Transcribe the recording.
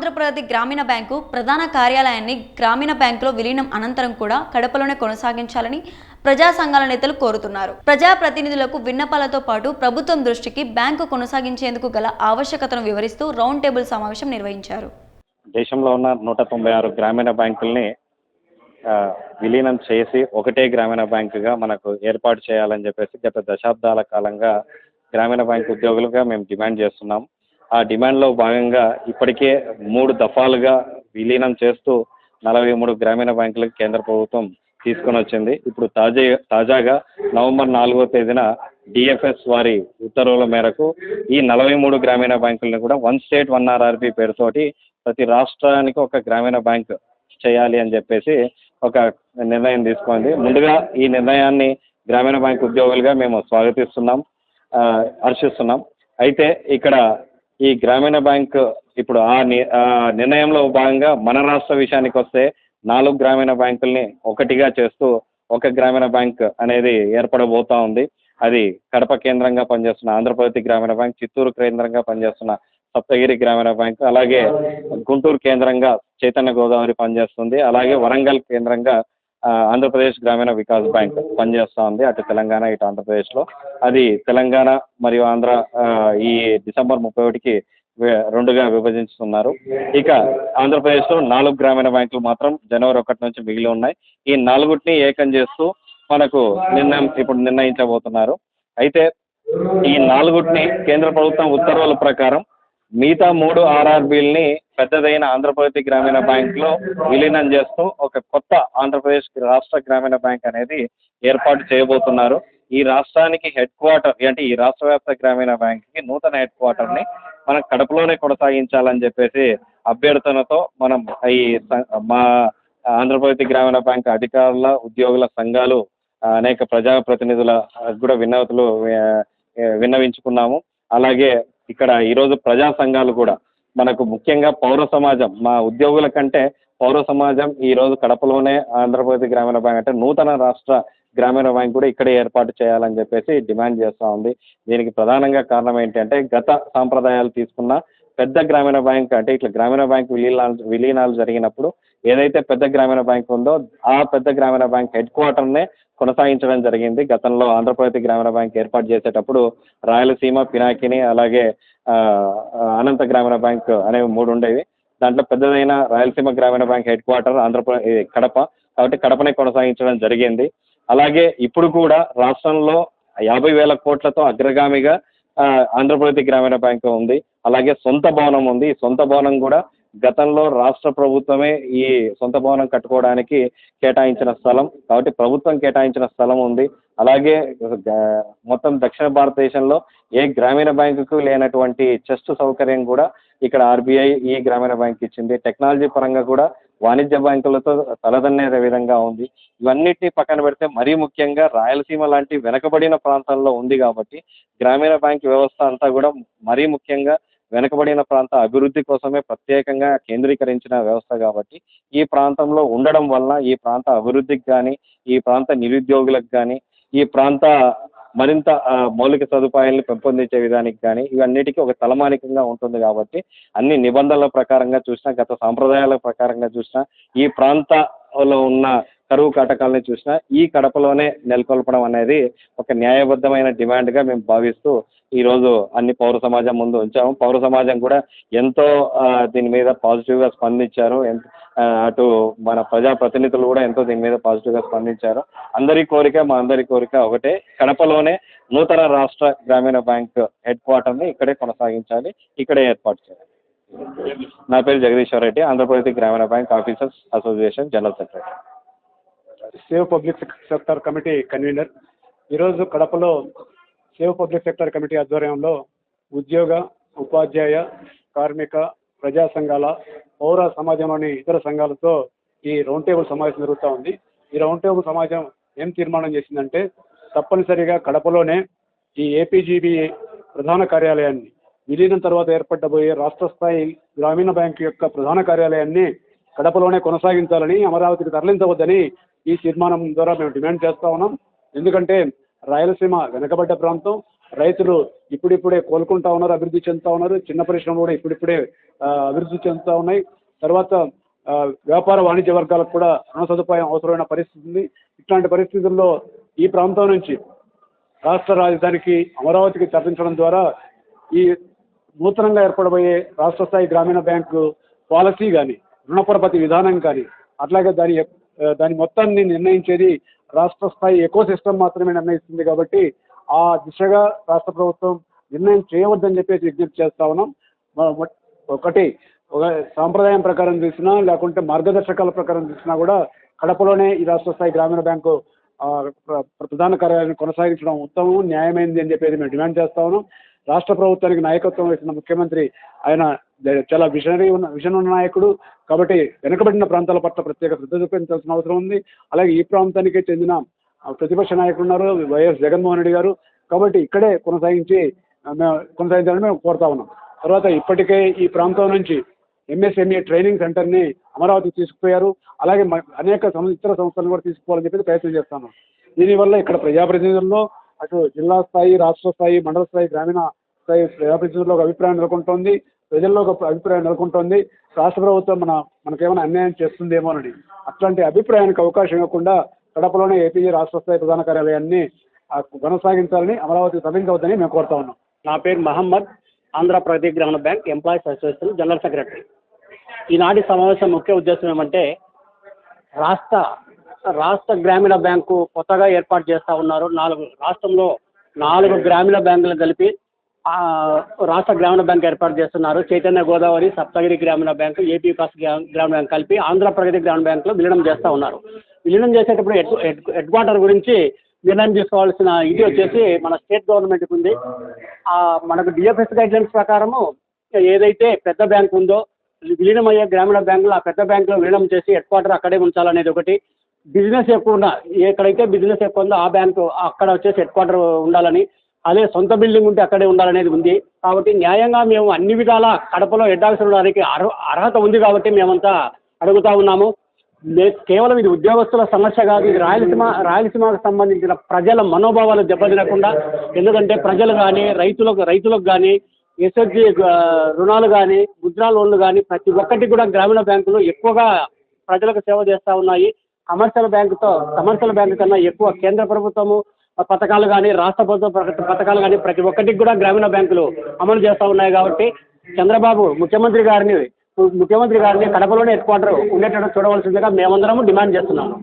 ఆంధ్రప్రదేశ్ గ్రామీణ బ్యాంకు ప్రధాన కార్యాలయాన్ని గ్రామీణ బ్యాంకులో విలీనం అనంతరం కూడా కడపలోనే కొనసాగించాలని ప్రజా సంఘాల నేతలు కోరుతున్నారు. ప్రజా ప్రతినిధులకు విన్నపాలతో పాటు ప్రభుత్వం దృష్టికి బ్యాంకు కొనసాగించేందుకు గల ఆవశ్యకతను వివరిస్తూ రౌండ్ టేబుల్ సమావేశం నిర్వహించారు. దేశంలో ఉన్న నూట తొంభై ఆరు గ్రామీణ బ్యాంకుల్ని విలీనం చేసి ఒకటే గ్రామీణ బ్యాంకుగా మనకు ఏర్పాటు చేయాలని చెప్పేసి గత దశాబ్దాల కాలంగా గ్రామీణ బ్యాంక్ ఉద్యోగులుగా మేము డిమాండ్ చేస్తున్నాం. ఆ డిమాండ్లో భాగంగా ఇప్పటికే మూడు దఫాలుగా విలీనం చేస్తూ నలభై మూడు గ్రామీణ బ్యాంకులకు కేంద్ర ప్రభుత్వం తీసుకొని వచ్చింది. ఇప్పుడు తాజా తాజాగా నవంబర్ నాలుగో తేదీన డిఎఫ్ఎస్ వారి ఉత్తర్వుల మేరకు ఈ నలభై మూడు గ్రామీణ బ్యాంకులను కూడా వన్ స్టేట్ వన్ ఆర్ఆర్బి పేరుతోటి ప్రతి రాష్ట్రానికి ఒక గ్రామీణ బ్యాంక్ చేయాలి అని చెప్పేసి ఒక నిర్ణయం తీసుకుంది. ముందుగా ఈ నిర్ణయాన్ని గ్రామీణ బ్యాంక్ ఉద్యోగులుగా మేము స్వాగతిస్తున్నాం హర్షిస్తున్నాం. అయితే ఇక్కడ ఈ గ్రామీణ బ్యాంక్ ఇప్పుడు ఆ ని- ఆ నిర్ణయంలో భాగంగా మన రాష్ట్ర విషయానికి వస్తే నాలుగు గ్రామీణ బ్యాంకుల్ని ఒకటిగా చేస్తూ ఒక గ్రామీణ బ్యాంక్ అనేది ఏర్పడబోతా ఉంది. అది కడప కేంద్రంగా పనిచేస్తున్న ఆంధ్రప్రదేశ్ గ్రామీణ బ్యాంక్ చిత్తూరు కేంద్రంగా పనిచేస్తున్న సప్తగిరి గ్రామీణ బ్యాంక్ అలాగే గుంటూరు కేంద్రంగా చైతన్య గోదావరి పనిచేస్తుంది. అలాగే వరంగల్ కేంద్రంగా ఆంధ్రప్రదేశ్ గ్రామీణ వికాస్ బ్యాంక్ పనిచేస్తూ ఉంది అటు తెలంగాణ ఇటు ఆంధ్రప్రదేశ్లో. అది తెలంగాణ మరియు ఆంధ్ర ఈ డిసెంబర్ ముప్పై ఒకటికి రెండుగా విభజిస్తున్నారు. ఇక ఆంధ్రప్రదేశ్లో నాలుగు గ్రామీణ బ్యాంకులు మాత్రం జనవరి ఒకటి నుంచి మిగిలి ఉన్నాయి. ఈ నాలుగుటిని ఏకం చేస్తూ మనకు నిర్ణయం ఇప్పుడు నిర్ణయించబోతున్నారు. అయితే ఈ నాలుగుటిని కేంద్ర ప్రభుత్వం ఉత్తర్వుల ప్రకారం మిగతా మూడు ఆర్ఆర్బీల్ని పెద్దదైన ఆంధ్రప్రదేశ్ గ్రామీణ బ్యాంక్లో విలీనం చేస్తూ ఒక కొత్త ఆంధ్రప్రదేశ్ రాష్ట్ర గ్రామీణ బ్యాంక్ అనేది ఏర్పాటు చేయబోతున్నారు. ఈ రాష్ట్రానికి హెడ్ క్వార్టర్ అంటే ఈ రాష్ట్ర వ్యాప్త గ్రామీణ బ్యాంక్కి నూతన హెడ్ క్వార్టర్ని మనం కడపలోనే కొనసాగించాలని చెప్పేసి అభ్యర్థనతో మనం ఈ మా ఆంధ్రప్రదేశ్ గ్రామీణ బ్యాంక్ అధికారుల ఉద్యోగుల సంఘాలు అనేక ప్రజాప్రతినిధుల ప్రతినిధుల కూడా విన్నతులు విన్నవించుకున్నాము. అలాగే ఇక్కడ ఈరోజు ప్రజా సంఘాలు కూడా మనకు ముఖ్యంగా పౌర సమాజం మా ఉద్యోగుల కంటే పౌర సమాజం ఈరోజు కడపలోనే ఆంధ్రప్రదేశ్ గ్రామీణ బ్యాంక్ అంటే నూతన రాష్ట్ర గ్రామీణ బ్యాంక్ కూడా ఇక్కడే ఏర్పాటు చేయాలని చెప్పేసి డిమాండ్ చేస్తూ ఉంది. దీనికి ప్రధానంగా కారణం ఏంటంటే గత సాంప్రదాయాలు తీసుకున్న పెద్ద గ్రామీణ బ్యాంక్ అంటే ఇట్లా గ్రామీణ బ్యాంక్ విలీనాలు విలీనాలు జరిగినప్పుడు ఏదైతే పెద్ద గ్రామీణ బ్యాంక్ ఉందో ఆ పెద్ద గ్రామీణ బ్యాంక్ హెడ్ క్వార్టర్నే కొనసాగించడం జరిగింది. గతంలో ఆంధ్రప్రదేశ్ గ్రామీణ బ్యాంక్ ఏర్పాటు చేసేటప్పుడు రాయలసీమ పినాకిని అలాగే అనంత గ్రామీణ బ్యాంక్ అనేవి మూడు ఉండేవి. దాంట్లో పెద్దదైన Rayalaseema Grameena bank head quarter Andhra Pradesh Kadapa. కాబట్టి కడపనే కొనసాగించడం జరిగింది. అలాగే ఇప్పుడు కూడా రాష్ట్రంలో యాభై వేల కోట్లతో అగ్రగామిగా ఆంధ్రప్రదేశ్ గ్రామీణ బ్యాంక్ ఉంది. అలాగే సొంత భవనం ఉంది. ఈ సొంత భవనం కూడా గతంలో రాష్ట్ర ప్రభుత్వమే ఈ సొంత భవనం కట్టుకోవడానికి కేటాయించిన స్థలం. కాబట్టి ప్రభుత్వం కేటాయించిన స్థలం ఉంది. అలాగే మొత్తం దక్షిణ భారతదేశంలో ఏ గ్రామీణ బ్యాంకుకు లేనటువంటి చెస్ట్ సౌకర్యం కూడా ఇక్కడ ఆర్బీఐ ఈ గ్రామీణ బ్యాంక్ ఇచ్చింది. టెక్నాలజీ పరంగా కూడా వాణిజ్య బ్యాంకులతో తలదన్నే విధంగా ఉంది. ఇవన్నిటిని పక్కన పెడితే మరీ ముఖ్యంగా రాయలసీమ లాంటి వెనకబడిన ప్రాంతాల్లో ఉంది కాబట్టి గ్రామీణ బ్యాంక్ వ్యవస్థ అంతా కూడా మరీ ముఖ్యంగా వెనకబడిన ప్రాంత అభివృద్ధి కోసమే ప్రత్యేకంగా కేంద్రీకరించిన వ్యవస్థ కాబట్టి ఈ ప్రాంతంలో ఉండడం వలన ఈ ప్రాంత అభివృద్ధికి కానీ ఈ ప్రాంత నిరుద్యోగులకు కానీ ఈ ప్రాంత మరింత మౌలిక సదుపాయాలను పెంపొందించే విధానికి కానీ ఇవన్నిటికీ ఒక తలమానికంగా ఉంటుంది కాబట్టి అన్ని నిబంధనల ప్రకారంగా చూసినా గత సాంప్రదాయాల ప్రకారంగా చూసినా ఈ ప్రాంతంలో ఉన్న కరువు కాటకాలని చూసినా ఈ కడపలోనే నెలకొల్పడం అనేది ఒక న్యాయబద్ధమైన డిమాండ్గా మేము భావిస్తూ ఈరోజు అన్ని పౌర సమాజం ముందు ఉంచాము. పౌర సమాజం కూడా ఎంతో దీని మీద పాజిటివ్గా స్పందించారు. ఎంత అటు మన ప్రజా ప్రతినిధులు కూడా ఎంతో దీని మీద పాజిటివ్గా స్పందించారు. అందరి కోరిక మా అందరి కోరిక ఒకటే. కడపలోనే నూతన రాష్ట్ర గ్రామీణ బ్యాంక్ హెడ్ క్వార్టర్ని ఇక్కడే కొనసాగించాలి. ఇక్కడే ఏర్పాటు చేయాలి. నా పేరు Jagadeeshwar Reddy Andhra Pradesh Grameena bank officers association general secretary. Save public sector committee convener. ఈరోజు కడపలో సేవ్ పబ్లిక్ సెక్టర్ కమిటీ ఆధ్వర్యంలో ఉద్యోగ ఉపాధ్యాయ కార్మిక ప్రజా సంఘాల పౌర సమాజంలోని ఇతర సంఘాలతో ఈ రౌండ్ టేబుల్ సమావేశం జరుగుతూ ఉంది. ఈ రౌండ్ టేబుల్ సమాజం ఏం తీర్మానం చేసిందంటే తప్పనిసరిగా కడపలోనే ఈ ఏపీజీబీ ప్రధాన కార్యాలయాన్ని విలీనం తర్వాత ఏర్పడబోయే రాష్ట్ర స్థాయి గ్రామీణ బ్యాంకు యొక్క ప్రధాన కార్యాలయాన్ని కడపలోనే కొనసాగించాలని అమరావతికి తరలించవద్దని ఈ తీర్మానం ద్వారా మేము డిమాండ్ చేస్తా ఉన్నాం. ఎందుకంటే రాయలసీమ వెనకబడ్డ ప్రాంతం. రైతులు ఇప్పుడిప్పుడే కోలుకుంటా ఉన్నారు అభివృద్ధి చెందుతా ఉన్నారు. చిన్న పరిశ్రమలు కూడా ఇప్పుడిప్పుడే అభివృద్ధి చెందుతా ఉన్నాయి. తర్వాత వ్యాపార వాణిజ్య వర్గాలకు కూడా రుణ సదుపాయం అవసరమైన పరిస్థితి ఉంది. ఇట్లాంటి పరిస్థితుల్లో ఈ ప్రాంతం నుంచి రాష్ట్ర రాజధానికి అమరావతికి తరలించడం ద్వారా ఈ నూతనంగా ఏర్పడబోయే రాష్ట్ర స్థాయి గ్రామీణ బ్యాంకు పాలసీ కానీ రుణపరపతి విధానం కానీ అట్లాగే దాని దాని మొత్తాన్ని నిర్ణయించేది రాష్ట్ర స్థాయి ఎకో సిస్టమ్ మాత్రమే నిర్ణయిస్తుంది కాబట్టి ఆ దిశగా రాష్ట్ర ప్రభుత్వం నిర్ణయం చేయవద్దని చెప్పేసి విజ్ఞప్తి చేస్తా ఉన్నాం. ఒకటి ఒక సాంప్రదాయం ప్రకారం చూసినా లేకుంటే మార్గదర్శకాల ప్రకారం చూసినా కూడా కడపలోనే ఈ రాష్ట్ర స్థాయి గ్రామీణ బ్యాంకు ప్రధాన కార్యాలయాన్ని కొనసాగించడం ఉత్తమం న్యాయమైంది అని చెప్పేసి మేము డిమాండ్ చేస్తా ఉన్నాం. రాష్ట్ర ప్రభుత్వానికి నాయకత్వం వహిస్తున్న ముఖ్యమంత్రి ఆయన చాలా విషనరీ ఉన్న విషన్ ఉన్న నాయకుడు. కాబట్టి వెనుకబడిన ప్రాంతాల పట్ల ప్రత్యేక శ్రద్ధ చూపించాల్సిన అవసరం ఉంది. అలాగే ఈ ప్రాంతానికే చెందిన ప్రతిపక్ష నాయకులు ఉన్నారు వైఎస్ జగన్మోహన్ రెడ్డి గారు. కాబట్టి ఇక్కడే కొనసాగించి కొనసాగించాలని మేము కోరుతా ఉన్నాం. తర్వాత ఇప్పటికే ఈ ప్రాంతం నుంచి ఎంఎస్ఎంఈ ట్రైనింగ్ సెంటర్ని అమరావతికి తీసుకుపోయారు. అలాగే అనేక ఇతర సంస్థలను కూడా తీసుకుపోవాలని చెప్పి ప్రయత్నం చేస్తాను దీనివల్ల ఇక్కడ ప్రజాప్రతినిధుల్లో అటు జిల్లా స్థాయి రాష్ట్ర స్థాయి మండల స్థాయి గ్రామీణ స్థాయి వ్యాపించడంలో ఒక అభిప్రాయం నెలకొంటోంది. ప్రజల్లో ఒక అభిప్రాయం నెలకొంటోంది. రాష్ట్ర ప్రభుత్వం మన మనకేమైనా అన్యాయం చేస్తుందేమోనని అట్లాంటి అభిప్రాయానికి అవకాశం ఇవ్వకుండా కడపలోనే ఏపీజీ రాష్ట్ర స్థాయి ప్రధాన కార్యాలయాన్ని కొనసాగించాలని అమరావతి తరలించవద్దని మేము కోరుతా ఉన్నాం. నా పేరు Mohammed Andhra Pradesh Grameena bank employees association general secretary. ఈనాటి సమావేశం ముఖ్య ఉద్దేశం ఏమంటే రాష్ట్ర రాష్ట్ర గ్రామీణ బ్యాంకు కొత్తగా ఏర్పాటు చేస్తూ ఉన్నారు. నాలుగు రాష్ట్రంలో నాలుగు గ్రామీణ బ్యాంకులు కలిపి రాష్ట్ర గ్రామీణ బ్యాంక్ ఏర్పాటు చేస్తున్నారు. చైతన్య గోదావరి సప్తగిరి గ్రామీణ బ్యాంకు ఏపీ కాస్ గ్రామీణ బ్యాంక్ కలిపి ఆంధ్రప్రదేశ్ గ్రామీణ బ్యాంకులో విలీనం చేస్తూ ఉన్నారు. విలీనం చేసేటప్పుడు హెడ్ హెడ్ క్వార్టర్ గురించి నిర్ణయం తీసుకోవాల్సిన ఇది వచ్చేసి మన స్టేట్ గవర్నమెంట్కి ఉంది. ఆ, మనకు డిఎఫ్ఎస్ గైడ్లైన్స్ ప్రకారము ఏదైతే పెద్ద బ్యాంక్ ఉందో విలీనమయ్యే గ్రామీణ బ్యాంకులు ఆ పెద్ద బ్యాంకులో విలీనం చేసి హెడ్ క్వార్టర్ అక్కడే ఉంచాలనేది ఒకటి. బిజినెస్ ఎక్కువ ఉన్న ఎక్కడైతే బిజినెస్ ఎక్కువ ఉందో ఆ బ్యాంకు అక్కడ వచ్చేసి హెడ్ క్వార్టర్ ఉండాలని అదే సొంత బిల్డింగ్ ఉంటే అక్కడే ఉండాలనేది ఉంది. కాబట్టి న్యాయంగా మేము అన్ని విధాల కడపలో హెడ్ ఆఫీస్ ఉండడానికి అర్హత ఉంది కాబట్టి మేమంతా అడుగుతా ఉన్నాము. లే- కేవలం ఇది ఉద్యోగస్తుల సమస్య కాదు ఇది రాయలసీమ రాయలసీమకు సంబంధించిన ప్రజల మనోభావాలు దెబ్బతినకుండా ఎందుకంటే ప్రజలు కానీ రైతులకు రైతులకు కానీ ఎస్ఎస్జి రుణాలు కానీ ముద్రా లోన్లు కానీ ప్రతి ఒక్కటి కూడా గ్రామీణ బ్యాంకులు ఎక్కువగా ప్రజలకు సేవ చేస్తూ ఉన్నాయి. కమర్షియల్ బ్యాంకుతో కమర్షియల్ బ్యాంకు కన్నా ఎక్కువ కేంద్ర ప్రభుత్వము పథకాలు కానీ రాష్ట్ర ప్రభుత్వ పథకాలు కానీ ప్రతి ఒక్కటికి కూడా గ్రామీణ బ్యాంకులు అమలు చేస్తూ ఉన్నాయి కాబట్టి చంద్రబాబు ముఖ్యమంత్రి గారిని ముఖ్యమంత్రి గారిని కడపలోనే హెడ్ క్వార్టర్ ఉండేటట్టు చూడవలసిందిగా మేమందరము డిమాండ్ చేస్తున్నాము.